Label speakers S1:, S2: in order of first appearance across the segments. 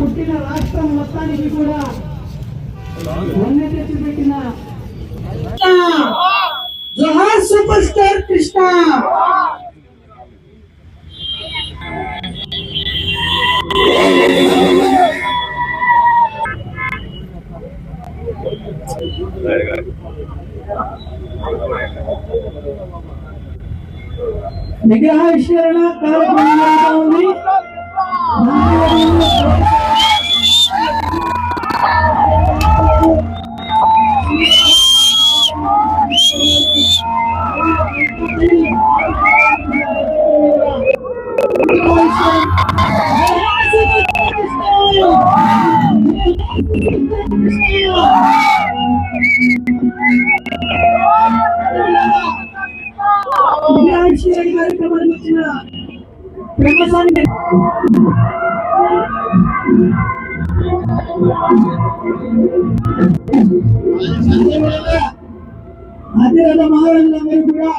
S1: పుట్టిన రాష్ట్రం మొత్తానికి కూడా వన్నె తెచ్చిపెట్టిన జోహార్ సూపర్ స్టార్ కృష్ణ విగ్రహావిష్కరణ కార్యక్రమం జరుగుతూ ఉంది కార్యక్రమానికి వచ్చిన బ్రహ్మస్వామి అతిరథ మహారాజులందరూ కూడా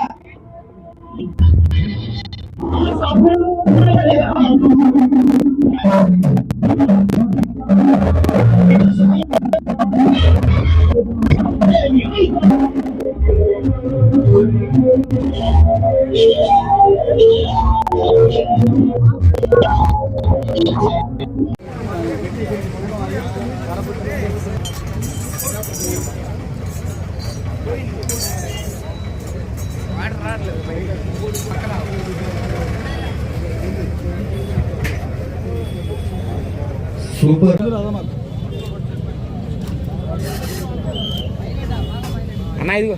S2: సూపర్.
S3: అన్న ఇదిగో.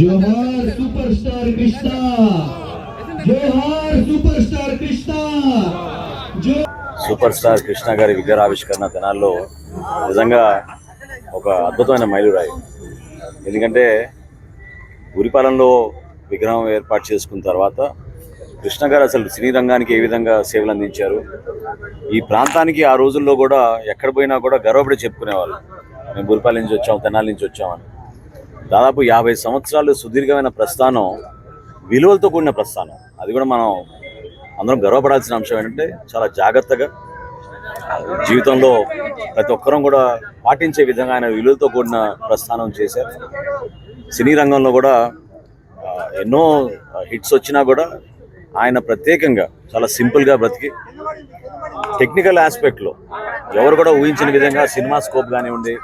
S2: జోహార్ సూపర్ స్టార్ కృష్ణ. జోహార్ super star Krishna.
S4: Super star Krishna గారి విగ్రహావిష్కరణ దినాల్లో నిజంగా ఒక అద్భుతమైన మైలురాయి. ఎందుకంటే గురిపాలెంలో విగ్రహం ఏర్పాటు చేసుకున్న తర్వాత కృష్ణ గారు అసలు సినీ రంగానికి ఏ విధంగా సేవలు అందించారు? ఈ ప్రాంతానికి ఆ రోజుల్లో కూడా ఎక్కడ పోయినా కూడా గర్వపడి చెప్పుకునేవాళ్ళు. మేము గురిపాలెం నుంచి వచ్చాం తెనాలి నుంచి వచ్చామని. దాదాపు యాభై సంవత్సరాలు సుదీర్ఘమైన ప్రస్థానం విలువలతో కూడిన ప్రస్థానం. అది కూడా మనం అందరం గర్వపడాల్సిన అంశం ఏంటంటే చాలా జాగ్రత్తగా జీవితంలో ప్రతి ఒక్కరం కూడా పాటించే విధంగా ఆయన విలువలతో కూడిన ప్రస్థానం చేశారు. సినీ రంగంలో కూడా ఎన్నో హిట్స్ వచ్చినా కూడా ఆయన ప్రత్యేకంగా చాలా సింపుల్గా బ్రతికి టెక్నికల్ ఆస్పెక్ట్లో ఎవరు కూడా ఊహించిన విధంగా సినిమా స్కోప్ కానివ్వండి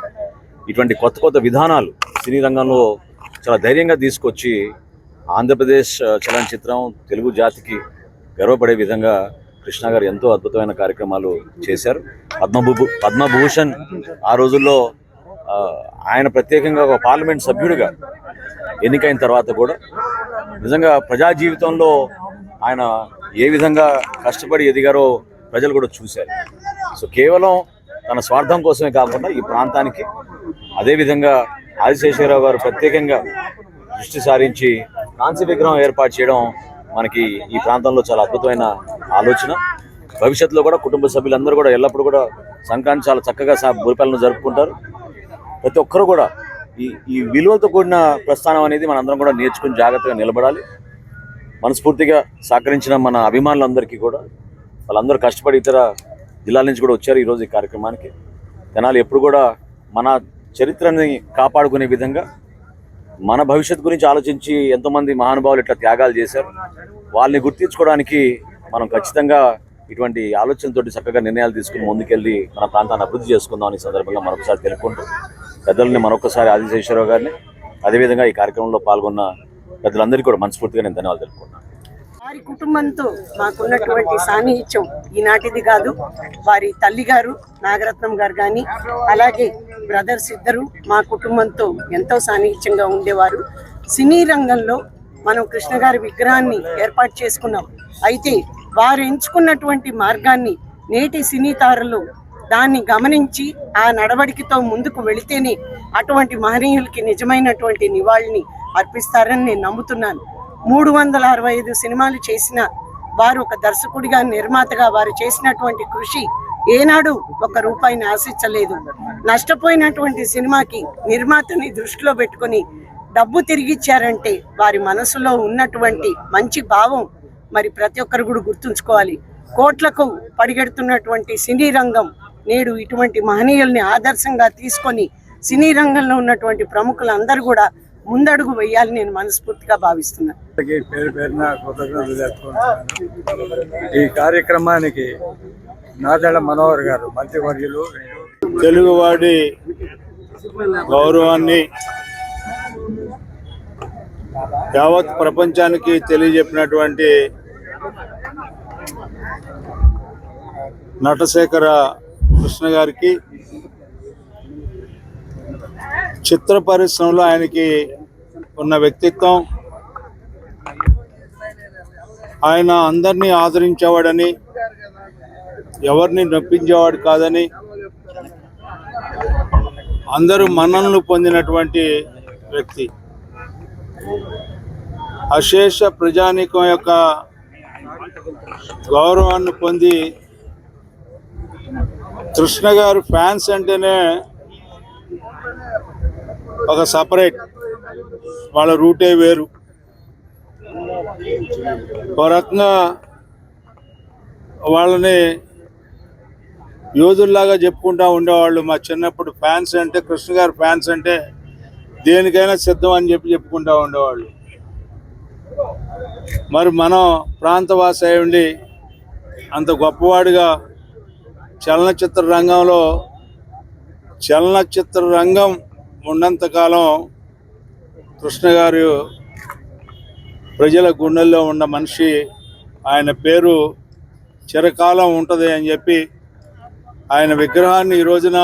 S4: ఇటువంటి కొత్త కొత్త విధానాలు సినీ రంగంలో చాలా ధైర్యంగా తీసుకొచ్చి ఆంధ్రప్రదేశ్ చలనచిత్రం తెలుగు జాతికి గర్వపడే విధంగా కృష్ణ గారు ఎంతో అద్భుతమైన కార్యక్రమాలు చేశారు. పద్మభూ పద్మభూషణ్ ఆ రోజుల్లో ఆయన ప్రత్యేకంగా ఒక పార్లమెంట్ సభ్యుడిగా ఎన్నికైన తర్వాత కూడా నిజంగా ప్రజా జీవితంలో ఆయన ఏ విధంగా కష్టపడి ఎదిగారో ప్రజలు కూడా చూశారు. సో కేవలం తన స్వార్థం కోసమే కాకుండా ఈ ప్రాంతానికి అదేవిధంగా ఆదిశేషరావు గారు ప్రత్యేకంగా దృష్టి సారించి కాంస్య విగ్రహం ఏర్పాటు చేయడం మనకి ఈ ప్రాంతంలో చాలా అద్భుతమైన ఆలోచన. భవిష్యత్తులో కూడా కుటుంబ సభ్యులందరూ కూడా ఎల్లప్పుడూ కూడా సంక్రాంతి చాలా చక్కగా సా- బురిపాలను జరుపుకుంటారు. ప్రతి ఒక్కరు కూడా ఈ ఈ విలువలతో కూడిన ప్రస్థానం అనేది మనందరం కూడా నేర్చుకుని జాగ్రత్తగా నిలబడాలి. మనస్ఫూర్తిగా సహకరించిన మన అభిమానులందరికీ కూడా వాళ్ళందరూ కష్టపడి ఇతర జిల్లాల నుంచి కూడా వచ్చారు ఈరోజు ఈ కార్యక్రమానికి. జనాలు ఎప్పుడు కూడా మన చరిత్రని కాపాడుకునే విధంగా మన భవిష్యత్తు గురించి ఆలోచించి ఎంతోమంది మహానుభావులు ఇట్లా త్యాగాలు చేశారు. వాళ్ళని గుర్తించుకోవడానికి మనం ఖచ్చితంగా ఇటువంటి ఆలోచనతోటి చక్కగా నిర్ణయాలు తీసుకుని ముందుకెళ్ళి మన ప్రాంతాన్ని అభివృద్ధి చేసుకుందాం అనే సందర్భంగా మరొకసారి తెలుపుకుంటూ పెద్దలని మరొకసారి ఆదిశేశ్వరరావు గారిని. అదేవిధంగా ఈ కార్యక్రమంలో పాల్గొన్న పెద్దలందరికీ కూడా మనస్ఫూర్తిగా నేను ధన్యవాదాలు తెలుపుకుంటున్నాను.
S5: వారి కుటుంబంతో మాకున్నటువంటి సాన్నిహిత్యం ఈనాటిది కాదు. వారి తల్లి గారు నాగరత్నం గారు కానీ అలాగే బ్రదర్స్ ఇద్దరు మా కుటుంబంతో ఎంతో సాన్నిహిత్యంగా ఉండేవారు. సినీ రంగంలో మనం కృష్ణ గారి విగ్రహాన్ని ఏర్పాటు చేసుకున్నాం. అయితే వారు ఎంచుకున్నటువంటి మార్గాన్ని నేటి సినీ తారలు దాన్ని గమనించి ఆ నడవడికతో ముందుకు వెళితేనే అటువంటి మహనీయులకి నిజమైనటువంటి నివాళిని అర్పిస్తారని నేను నమ్ముతున్నాను. మూడు వందల అరవై ఐదు సినిమాలు చేసిన వారు ఒక దర్శకుడిగా నిర్మాతగా వారు చేసినటువంటి కృషి ఏనాడు ఒక రూపాయిని ఆశించలేదు. నష్టపోయినటువంటి సినిమాకి నిర్మాతని దృష్టిలో పెట్టుకొని డబ్బు తిరిగిచ్చారంటే వారి మనసులో ఉన్నటువంటి మంచి భావం మరి ప్రతి ఒక్కరు కూడా గుర్తుంచుకోవాలి. కోట్లకు పడిగెడుతున్నటువంటి సినీ రంగం నేడు ఇటువంటి మహనీయుల్ని ఆదర్శంగా తీసుకొని సినీ రంగంలో ఉన్నటువంటి ప్రముఖులందరూ కూడా ముందడుగు వేయాలని నేను మనస్ఫూర్తిగా భావిస్తున్నాను
S6: పేరు పేరున కృతజ్ఞతలు ఈ కార్యక్రమానికి నాదెళ్ళ మనోహర్ గారు మంత్రివర్యులు తెలుగువాడి గౌరవాన్ని యావత్ ప్రపంచానికి తెలియజెప్పినటువంటి నటశేఖర కృష్ణ గారికి చిత్ర పరిశ్రమలో ఆయనకి ఉన్న వ్యక్తిత్వం ఆయన అందరినీ ఆదరించేవాడని ఎవరిని నొప్పించేవాడు కాదని అందరూ మన్ననలు పొందినటువంటి వ్యక్తి. అశేష ప్రజానీకం యొక్క గౌరవాన్ని పొంది కృష్ణ గారు ఫ్యాన్స్ అంటేనే ఒక సపరేట్ వాళ్ళ రూటే వేరు. ఒక రకంగా వాళ్ళని యోధుల్లాగా చెప్పుకుంటా ఉండేవాళ్ళు. మా చిన్నప్పుడు ఫ్యాన్స్ అంటే కృష్ణ గారు ఫ్యాన్స్ అంటే దేనికైనా సిద్ధం అని చెప్పి చెప్పుకుంటా ఉండేవాళ్ళు. మరి మనం ప్రాంతవాస ఉండి అంత గొప్పవాడిగా చలనచిత్ర రంగంలో చలనచిత్ర రంగం ఉన్నంతకాలం కృష్ణ గారు ప్రజల గుండెల్లో ఉన్న మనిషి ఆయన పేరు చిరకాలం ఉంటుంది అని చెప్పి ఆయన విగ్రహాన్ని ఈ రోజున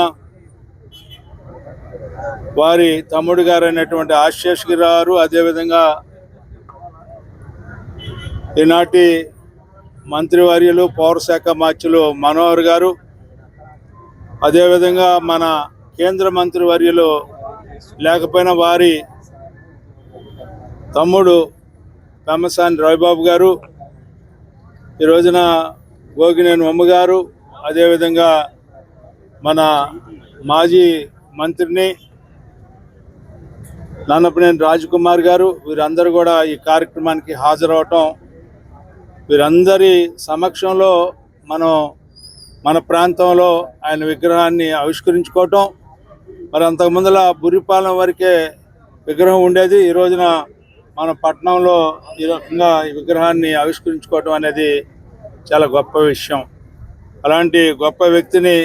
S6: వారి తమ్ముడు గారు అయినటువంటి ఆశేష్ గారు అదేవిధంగా ఈనాటి మంత్రివర్యులు పౌరశాఖ మార్చులు మనోహర్ గారు అదేవిధంగా మన కేంద్ర మంత్రివర్యులు లేకపోయినా వారి తమ్ముడు పెమ్మసాని రవిబాబు గారు ఈ రోజున గోగినేని ఉమ్మ గారు అదేవిధంగా మన మాజీ మంత్రిని నాన్నపనేని రాజకుమార్ గారు వీరందరూ కూడా ఈ కార్యక్రమానికి హాజరవటం వీరందరి సమక్షంలో మనం మన ప్రాంతంలో ఆయన విగ్రహాన్ని ఆవిష్కరించుకోవటం మరి అంతకుముందుల బురిపాలెం వరకే విగ్రహం ఉండేది. ఈ రోజున మన పట్టణంలో ఈ రకంగా ఈ విగ్రహాన్ని ఆవిష్కరించుకోవటం అనేది చాలా గొప్ప విషయం. అలాంటి గొప్ప వ్యక్తిని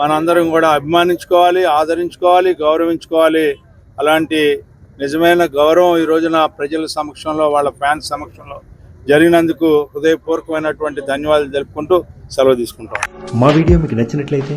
S6: మనందరం కూడా అభిమానించుకోవాలి ఆదరించుకోవాలి గౌరవించుకోవాలి. అలాంటి నిజమైన గౌరవం ఈ రోజున ప్రజల సమక్షంలో వాళ్ళ ఫ్యాన్స్ సమక్షంలో జరిగినందుకు హృదయపూర్వకమైనటువంటి ధన్యవాదాలు తెలుపుకుంటూ సెలవు తీసుకుంటాం.
S7: మా వీడియో మీకు నచ్చినట్లయితే